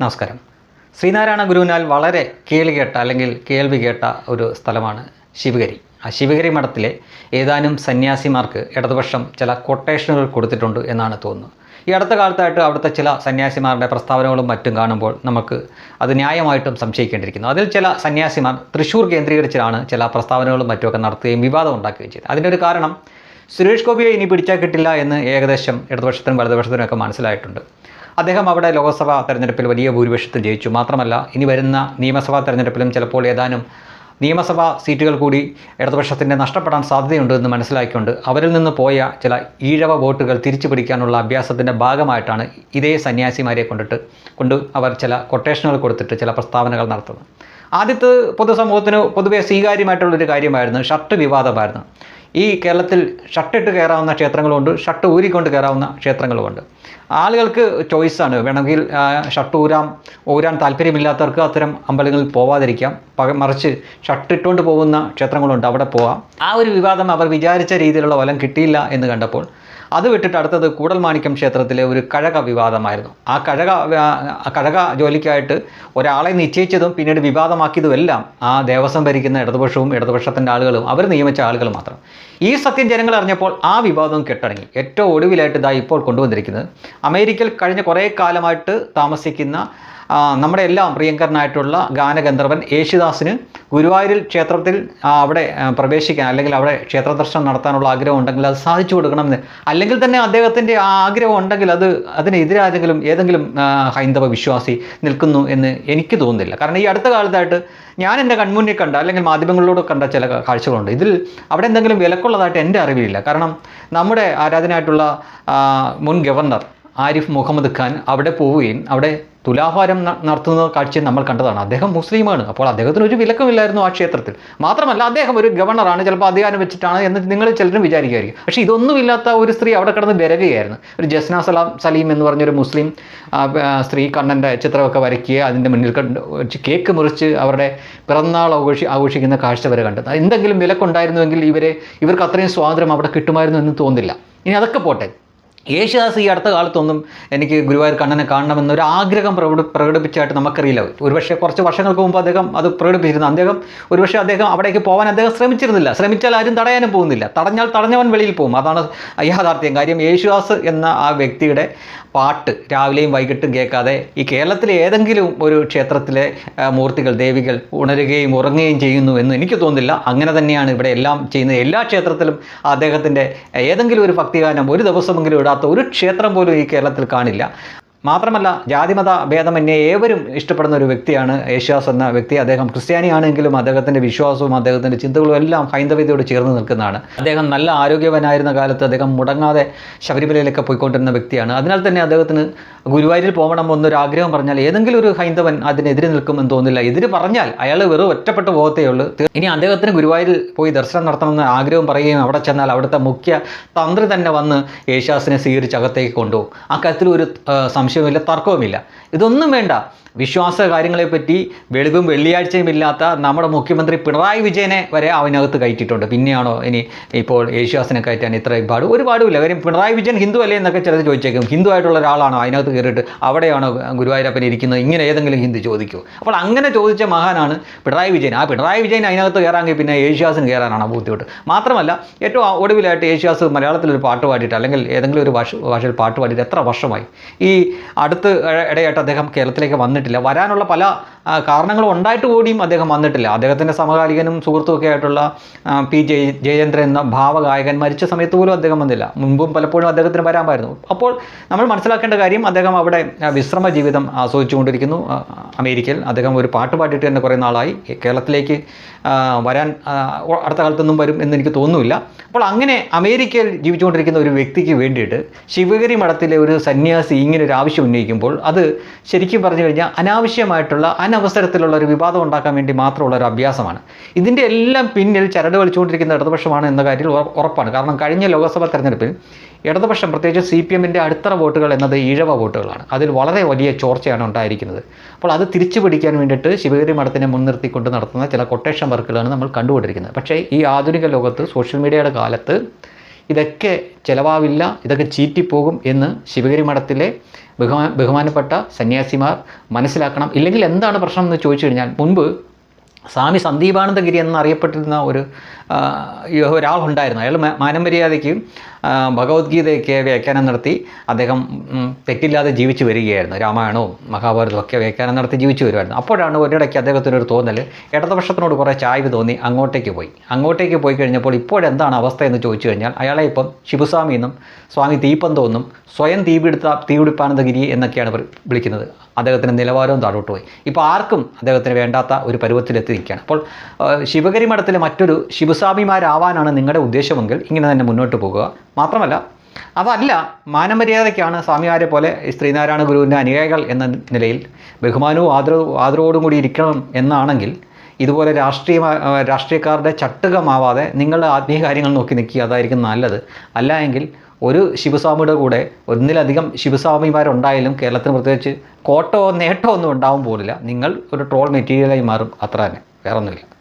നമസ്കാരം. ശ്രീനാരായണ ഗുരുവിനാൽ വളരെ കേൾകേട്ട അല്ലെങ്കിൽ കേൾവി കേട്ട ഒരു സ്ഥലമാണ് ശിവഗിരി. ആ ശിവഗിരി മഠത്തിലെ ഏതാനും സന്യാസിമാർക്ക് ഇടതുപക്ഷം ചില കൊട്ടേഷനുകൾ കൊടുത്തിട്ടുണ്ട് എന്നാണ് തോന്നുന്നത്. ഈ അടുത്ത കാലത്തായിട്ട് അവിടുത്തെ ചില സന്യാസിമാരുടെ പ്രസ്താവനകളും മറ്റും കാണുമ്പോൾ നമുക്ക് അത് ന്യായമായിട്ടും സംശയിക്കേണ്ടിയിരിക്കുന്നു. അതിൽ ചില സന്യാസിമാർ തൃശ്ശൂർ കേന്ദ്രീകരിച്ചാണ് ചില പ്രസ്താവനകളും മറ്റുമൊക്കെ നടത്തുകയും വിവാദം ഉണ്ടാക്കുകയും ചെയ്തത്. അതിന്റെ ഒരു കാരണം സുരേഷ് ഗോപിയെ ഇനി പിടിച്ചാൽ കിട്ടില്ല എന്ന് ഏകദേശം ഇടതുപക്ഷത്തിനും വലതുപക്ഷത്തിനും ഒക്കെ മനസ്സിലായിട്ടുണ്ട്. അദ്ദേഹം അവിടെ ലോക്സഭാ തെരഞ്ഞെടുപ്പിൽ വലിയ ഭൂരിപക്ഷത്തിൽ ജയിച്ചു. മാത്രമല്ല ഇനി വരുന്ന നിയമസഭാ തെരഞ്ഞെടുപ്പിലും ചിലപ്പോൾ ഏതാനും നിയമസഭാ സീറ്റുകൾ കൂടി ഇടതുപക്ഷത്തിന്റെ നഷ്ടപ്പെടാൻ സാധ്യതയുണ്ട് എന്ന് മനസ്സിലാക്കിക്കൊണ്ട് അവരിൽ നിന്ന് പോയ ചില ഈഴവ വോട്ടുകൾ തിരിച്ചു പിടിക്കാനുള്ള അഭ്യാസത്തിന്റെ ഭാഗമായിട്ടാണ് ഇതേ സന്യാസിമാരെ കൊണ്ടിട്ട് കൊണ്ട് അവർ ചില കൊട്ടേഷനുകൾ കൊടുത്തിട്ട് ചില പ്രസ്താവനകൾ നടത്തുന്നത്. ആദ്യത്തെ പൊതുസമൂഹത്തിന് പൊതുവെ സ്വീകാര്യമായിട്ടുള്ളൊരു കാര്യമായിരുന്നു ഷർട്ട് വിവാദമായിരുന്നു. ഈ കേരളത്തിൽ ഷർട്ടിട്ട് കയറാവുന്ന ക്ഷേത്രങ്ങളുമുണ്ട് ഷർട്ട് ഊരിക്കൊണ്ട് കയറാവുന്ന ക്ഷേത്രങ്ങളുമുണ്ട്. ആളുകൾക്ക് ചോയ്സാണ് വേണമെങ്കിൽ ഷർട്ട് ഊരാം ഊരാൻ താല്പര്യമില്ലാത്തവർക്ക് അത്തരം അമ്പലങ്ങളിൽ പോവാതിരിക്കാം. പക മറിച്ച് ഷർട്ട് ഇട്ടുകൊണ്ട് പോകുന്ന ക്ഷേത്രങ്ങളുണ്ട് അവിടെ പോവാം. ആ ഒരു വിവാദം അവർ വിചാരിച്ച രീതിയിലുള്ള ഫലം കിട്ടിയില്ല എന്ന് കണ്ടപ്പോൾ അത് വിട്ടിട്ട് അടുത്തത് കൂടൽമാണിക്യം ക്ഷേത്രത്തിലെ ഒരു കഴക വിവാദമായിരുന്നു. ആ കഴക കഴക ജോലിക്കായിട്ട് ഒരാളെ നിശ്ചയിച്ചതും പിന്നീട് വിവാദമാക്കിയതുമെല്ലാം ആ ദേവസ്വം ഭരിക്കുന്ന ഇടതുപക്ഷവും ഇടതുപക്ഷത്തിന്റെ ആളുകളും അവർ നിയമിച്ച ആളുകൾ മാത്രം. ഈ സത്യം ജനങ്ങൾ അറിഞ്ഞപ്പോൾ ആ വിവാദവും കെട്ടടങ്ങി. ഏറ്റവും ഒടുവിലായിട്ട് ഇതാ ഇപ്പോൾ കൊണ്ടുവന്നിരിക്കുന്നത് അമേരിക്കയിൽ കഴിഞ്ഞ കുറേ കാലമായിട്ട് താമസിക്കുന്ന നമ്മുടെ എല്ലാം പ്രിയങ്കരനായിട്ടുള്ള ഗാനഗന്ധർവൻ യേശുദാസിന് ഗുരുവായൂരിൽ ക്ഷേത്രത്തിൽ അവിടെ പ്രവേശിക്കാൻ അല്ലെങ്കിൽ അവിടെ ക്ഷേത്ര ദർശനം നടത്താനുള്ള ആഗ്രഹം ഉണ്ടെങ്കിൽ അത് സാധിച്ചു കൊടുക്കണമെന്ന് അല്ലെങ്കിൽ തന്നെ അദ്ദേഹത്തിന്റെ ആ ആഗ്രഹം ഉണ്ടെങ്കിൽ അത് അതിനെതിരാരെങ്കിലും ഏതെങ്കിലും ഹൈന്ദവ വിശ്വാസി നിൽക്കുന്നു എന്ന് എനിക്ക് തോന്നുന്നില്ല. കാരണം ഈ അടുത്ത കാലത്തായിട്ട് ഞാൻ എന്റെ കൺമുന്നിൽ കണ്ട അല്ലെങ്കിൽ മാധ്യമങ്ങളിലൂടെ കണ്ട ചില കാഴ്ചകളുണ്ട്. ഇതിൽ അവിടെ എന്തെങ്കിലും വിലക്കുള്ളതായിട്ട് എന്റെ അറിവില്ല കാരണം നമ്മുടെ ആരാധനയായിട്ടുള്ള മുൻ ഗവർണർ. ആരിഫ് മുഹമ്മദ് ഖാൻ അവിടെ പോവുകയും അവിടെ തുലാഭാരം നടത്തുന്ന കാഴ്ച നമ്മൾ കണ്ടതാണ്. അദ്ദേഹം മുസ്ലിമാണ്. അപ്പോൾ അദ്ദേഹത്തിന് ഒരു വിലക്കുമില്ലായിരുന്നു ആ ക്ഷേത്രത്തിൽ. മാത്രമല്ല അദ്ദേഹം ഒരു ഗവർണറാണ്. ചിലപ്പോൾ അധികാരം വെച്ചിട്ടാണ് എന്ന് നിങ്ങൾ ചിലരും വിചാരിക്കുമായിരിക്കും. പക്ഷേ ഇതൊന്നുമില്ലാത്ത ഒരു സ്ത്രീ അവിടെ കിടന്ന് വിരകുകയായിരുന്നു. ഒരു ജസ്ന സലാം സലീം എന്ന് പറഞ്ഞൊരു മുസ്ലിം സ്ത്രീ കണ്ണന്റെ ചിത്രമൊക്കെ വരയ്ക്കുക അതിന്റെ മുന്നിൽ കണ്ട് കേക്ക് മുറിച്ച് അവരുടെ പിറന്നാൾ ആഘോഷി ആഘോഷിക്കുന്ന കാഴ്ച വരെ കണ്ടത്. എന്തെങ്കിലും വിലക്കുണ്ടായിരുന്നുവെങ്കിൽ ഇവരെ ഇവർക്ക് അത്രയും സ്വാതന്ത്ര്യം അവിടെ കിട്ടുമായിരുന്നു എന്ന് തോന്നുന്നില്ല ഇനി അതൊക്കെ പോട്ടെ. യേശുദാസ് ഈ അടുത്ത കാലത്തൊന്നും എനിക്ക് ഗുരുവായൂർ കണ്ണനെ കാണണമെന്നൊരു ആഗ്രഹം പ്രകടി പ്രകടിപ്പിച്ചായിട്ട് നമുക്കറിയില്ല. ഒരുപക്ഷെ കുറച്ച് വർഷങ്ങൾക്ക് മുമ്പ് അദ്ദേഹം അത് പ്രകടിപ്പിച്ചിരുന്നു. അദ്ദേഹം ഒരുപക്ഷെ അദ്ദേഹം അവിടേക്ക് പോകാൻ അദ്ദേഹം ശ്രമിച്ചിരുന്നില്ല. ശ്രമിച്ചാൽ ആരും തടയാനും പോകുന്നില്ല. തടഞ്ഞാൽ തടഞ്ഞവൻ വെളിയിൽ പോകും. അതാണ് യാഥാർത്ഥ്യം. കാര്യം യേശുദാസ് എന്ന ആ വ്യക്തിയുടെ പാട്ട് രാവിലെയും വൈകിട്ടും കേൾക്കാതെ ഈ കേരളത്തിലെ ഏതെങ്കിലും ഒരു ക്ഷേത്രത്തിലെ മൂർത്തികൾ ദേവികൾ ഉണരുകയും ഉറങ്ങുകയും ചെയ്യുന്നു എന്ന് എനിക്ക് തോന്നുന്നില്ല. അങ്ങനെ തന്നെയാണ് ഇവിടെ എല്ലാം ചെയ്യുന്നത്. എല്ലാ ക്ഷേത്രത്തിലും അദ്ദേഹത്തിന്റെ ഏതെങ്കിലും ഒരു ഭക്തിഗാനം ഒരു ദിവസമെങ്കിലും ഇടാത്ത ഒരു ക്ഷേത്രം പോലും ഈ കേരളത്തിൽ കാണില്ല. മാത്രമല്ല ജാതിമത ഭേദമന്യേ ഏവരും ഇഷ്ടപ്പെടുന്ന ഒരു വ്യക്തിയാണ് യേശുദാസ് എന്ന വ്യക്തി. അദ്ദേഹം ക്രിസ്ത്യാനിയാണെങ്കിലും അദ്ദേഹത്തിന്റെ വിശ്വാസവും അദ്ദേഹത്തിന്റെ ചിന്തകളും എല്ലാം ഹൈന്ദവതയോട് ചേർന്ന് നിൽക്കുന്നതാണ്. അദ്ദേഹം നല്ല ആരോഗ്യവനായിരുന്ന കാലത്ത് അദ്ദേഹം മുടങ്ങാതെ ശബരിമലയിലൊക്കെ പോയിക്കൊണ്ടിരുന്ന വ്യക്തിയാണ്. അതിനാൽ തന്നെ അദ്ദേഹത്തിന് ഗുരുവായൂരിൽ പോകണം എന്നൊരു ആഗ്രഹം പറഞ്ഞാൽ ഏതെങ്കിലും ഒരു ഹൈന്ദവൻ അതിനെതിരെ നിൽക്കുമെന്ന് തോന്നില്ല. എതിര് പറഞ്ഞാൽ അയാൾ വെറും ഒറ്റപ്പെട്ട് പോകത്തേ ഉള്ളൂ. ഇനി അദ്ദേഹത്തിന് ഗുരുവായൂരിൽ പോയി ദർശനം നടത്തണമെന്ന് ആഗ്രഹം പറയുകയും അവിടെ ചെന്നാൽ അവിടുത്തെ മുഖ്യ തന്ത്രി തന്നെ വന്ന് യേശുദാസിനെ സ്വീകരിച്ച് അകത്തേക്ക് കൊണ്ടുപോകും. ആ കാര്യത്തിൽ ഒരു ആ, സംശയവുമില്ല തർക്കവുമില്ല. ഇതൊന്നും വേണ്ട. വിശ്വാസ കാര്യങ്ങളെപ്പറ്റി വെളിവും വെള്ളിയാഴ്ചയും ഇല്ലാത്ത നമ്മുടെ മുഖ്യമന്ത്രി പിണറായി വിജയനെ വരെ അവനകത്ത് കയറ്റിയിട്ടുണ്ട്. പിന്നെയാണോ ഇനി ഇപ്പോൾ യേശുദാസിനെ കയറ്റാൻ ഇത്ര പാട്? ഒരു പാടുമില്ല. കാര്യം പിണറായി വിജയൻ ഹിന്ദു അല്ലേ എന്നൊക്കെ ചിലത് ചോദിച്ചേക്കും. ഹിന്ദു ആയിട്ടുള്ള ഒരാളാണോ അതിനകത്ത് കയറിയിട്ട്? അവിടെയാണോ ഗുരുവായൂരപ്പൻ ഇരിക്കുന്നത്? ഇങ്ങനെ ഏതെങ്കിലും ഹിന്ദു ചോദിക്കൂ? അപ്പോൾ അങ്ങനെ ചോദിച്ച മഹാനാണ് പിണറായി വിജയൻ. ആ പിണറായി വിജയൻ അതിനകത്ത് കയറാമെങ്കിൽ പിന്നെ യേശുദാസിന് കയറാനാണ് ബുദ്ധിമുട്ട്. മാത്രമല്ല ഏറ്റവും ഒടുവിലായിട്ട് യേശുദാസ് മലയാളത്തിലൊരു പാട്ട് പാടിയിട്ട് അല്ലെങ്കിൽ ഏതെങ്കിലും ഒരു ഭാഷ ഭാഷയിൽ പാട്ട് പാടിയിട്ട് എത്ര വർഷമായി? ഈ അടുത്ത് ഇട- ഇടയായിട്ട് അദ്ദേഹം കേരളത്തിലേക്ക് വന്നിട്ടില്ല. വരാനുള്ള പല ആ, കാരണങ്ങളും ഉണ്ടായിട്ട് കൂടിയും അദ്ദേഹം വന്നിട്ടില്ല. അദ്ദേഹത്തിന്റെ സമകാലികനും സുഹൃത്തുമൊക്കെ ആയിട്ടുള്ള പി ജയ ജയചന്ദ്രൻ എന്ന ഭാവഗായകൻ മരിച്ച സമയത്ത് പോലും അദ്ദേഹം വന്നില്ല. മുൻപും പലപ്പോഴും അദ്ദേഹത്തിന് വരാമായിരുന്നു. അപ്പോൾ നമ്മൾ മനസ്സിലാക്കേണ്ട കാര്യം അദ്ദേഹം അവിടെ വിശ്രമ ജീവിതം ആസ്വദിച്ചുകൊണ്ടിരിക്കുന്നു. അമേരിക്കയിൽ അദ്ദേഹം ഒരു പാട്ട് പാടിയിട്ട് തന്നെ കുറേ നാളായി. കേരളത്തിലേക്ക് വരാൻ അടുത്ത കാലത്തൊന്നും വരും എന്ന് എനിക്ക് തോന്നുന്നില്ല. അപ്പോൾ അങ്ങനെ അമേരിക്കയിൽ ജീവിച്ചുകൊണ്ടിരിക്കുന്ന ഒരു വ്യക്തിക്ക് വേണ്ടിയിട്ട് ശിവഗിരി മഠത്തിലെ ഒരു സന്യാസി ഇങ്ങനെ ഒരു ആവശ്യം ഉന്നയിക്കുമ്പോൾ അത് ശരിക്കും പറഞ്ഞു കഴിഞ്ഞാൽ അനാവശ്യമായിട്ടുള്ള അനവസരത്തിലുള്ള ഒരു വിവാദം ഉണ്ടാക്കാൻ വേണ്ടി മാത്രമുള്ള ഒരു അഭ്യാസമാണ്. ഇതിന്റെ എല്ലാം പിന്നിൽ ചരട് വലിച്ചുകൊണ്ടിരിക്കുന്ന ഇടതുപക്ഷമാണ് എന്ന കാര്യത്തിൽ ഉറപ്പാണ്. കാരണം കഴിഞ്ഞ ലോക്സഭാ തെരഞ്ഞെടുപ്പിൽ ഇടതുപക്ഷം പ്രത്യേകിച്ച് സി പി എമ്മിന്റെ അടിത്തറ വോട്ടുകൾ എന്നത് ഈഴവ വോട്ടുകളാണ്. അതിൽ വളരെ വലിയ ചോർച്ചയാണ് ഉണ്ടായിരിക്കുന്നത്. അപ്പോൾ അത് തിരിച്ചു പിടിക്കാൻ വേണ്ടിയിട്ട് ശിവഗിരി മഠത്തിനെ മുൻനിർത്തിക്കൊണ്ട് നടത്തുന്ന ചില കൊട്ടേഷൻ വർക്കുകളാണ് നമ്മൾ കണ്ടുകൊണ്ടിരിക്കുന്നത്. പക്ഷേ ഈ ആധുനിക ലോകത്ത് സോഷ്യൽ മീഡിയയുടെ കാലത്ത് ഇതൊക്കെ ചിലവാവില്ല ഇതൊക്കെ ചീറ്റിപ്പോകും എന്ന് ശിവഗിരി മഠത്തിലെ ബഹുമാ ബഹുമാനപ്പെട്ട സന്യാസിമാർ മനസ്സിലാക്കണം. ഇല്ലെങ്കിൽ എന്താണ് പ്രശ്നം എന്ന് ചോദിച്ചു കഴിഞ്ഞാൽ മുൻപ് സ്വാമി സന്ദീപാനന്ദഗിരി എന്നറിയപ്പെട്ടിരുന്ന ഒരു ഒരാളുണ്ടായിരുന്നു. അയാൾ മാനമര്യാദയ്ക്ക് ഭഗവത്ഗീതയൊക്കെ വ്യാഖ്യാനം നടത്തി അദ്ദേഹം തെറ്റില്ലാതെ ജീവിച്ചു വരികയായിരുന്നു. രാമായണവും മഹാഭാരതവും ഒക്കെ വ്യാഖ്യാനം നടത്തി ജീവിച്ചു വരുമായിരുന്നു. അപ്പോഴാണ് ഒരിടയ്ക്ക് അദ്ദേഹത്തിനൊരു തോന്നൽ ഇടതുപക്ഷത്തിനോട് കുറേ ചായ്വ് തോന്നി അങ്ങോട്ടേക്ക് പോയി. അങ്ങോട്ടേക്ക് പോയി കഴിഞ്ഞപ്പോൾ ഇപ്പോഴെന്താണ് അവസ്ഥ എന്ന് ചോദിച്ചു കഴിഞ്ഞാൽ അയാളെ ഇപ്പം ശിവസ്വാമി എന്നും സ്വാമി തീപ്പന്തോ എന്നും സ്വയം തീപിടുത്ത തീപിടിപ്പാനന്ദഗിരി എന്നൊക്കെയാണ് വിളി- വിളിക്കുന്നത്. അദ്ദേഹത്തിന്റെ നിലവാരവും താഴോട്ട് പോയി. ഇപ്പോൾ ആർക്കും അദ്ദേഹത്തിന് വേണ്ടാത്ത ഒരു പരുവത്തിലെത്തി നിൽക്കുകയാണ്. അപ്പോൾ ശിവഗരി മഠത്തിലെ മറ്റൊരു ശിവസ്വാമിമാരാവാനാണ് നിങ്ങളുടെ ഉദ്ദേശമെങ്കിൽ ഇങ്ങനെ തന്നെ മുന്നോട്ട് പോകുക. മാത്രമല്ല അതല്ല മാനമര്യാദയ്ക്കാണ് സ്വാമിമാരെ പോലെ ശ്രീനാരായണ ഗുരുവിന്റെ അനുയായികൾ എന്ന നിലയിൽ ബഹുമാനവും ആദരവും ആദരവോടും കൂടി ഇരിക്കണം എന്നാണെങ്കിൽ ഇതുപോലെ രാഷ്ട്രീയ രാഷ്ട്രീയക്കാരുടെ ചട്ടുകമാവാതെ നിങ്ങളുടെ ആത്മീയ കാര്യങ്ങൾ നോക്കി നിൽക്കുക അതായിരിക്കും നല്ലത്. അല്ല എങ്കിൽ ഒരു ശിവസ്വാമിയുടെ കൂടെ ഒന്നിലധികം ശിവസ്വാമിമാരുണ്ടായാലും കേരളത്തിന് പ്രത്യേകിച്ച് കോട്ടോ നേട്ടോ ഒന്നും ഉണ്ടാവും പോലില്ല. നിങ്ങൾ ഒരു ട്രോൾ മെറ്റീരിയലായി മാറും. അത്ര തന്നെ. വേറൊന്നുമില്ല.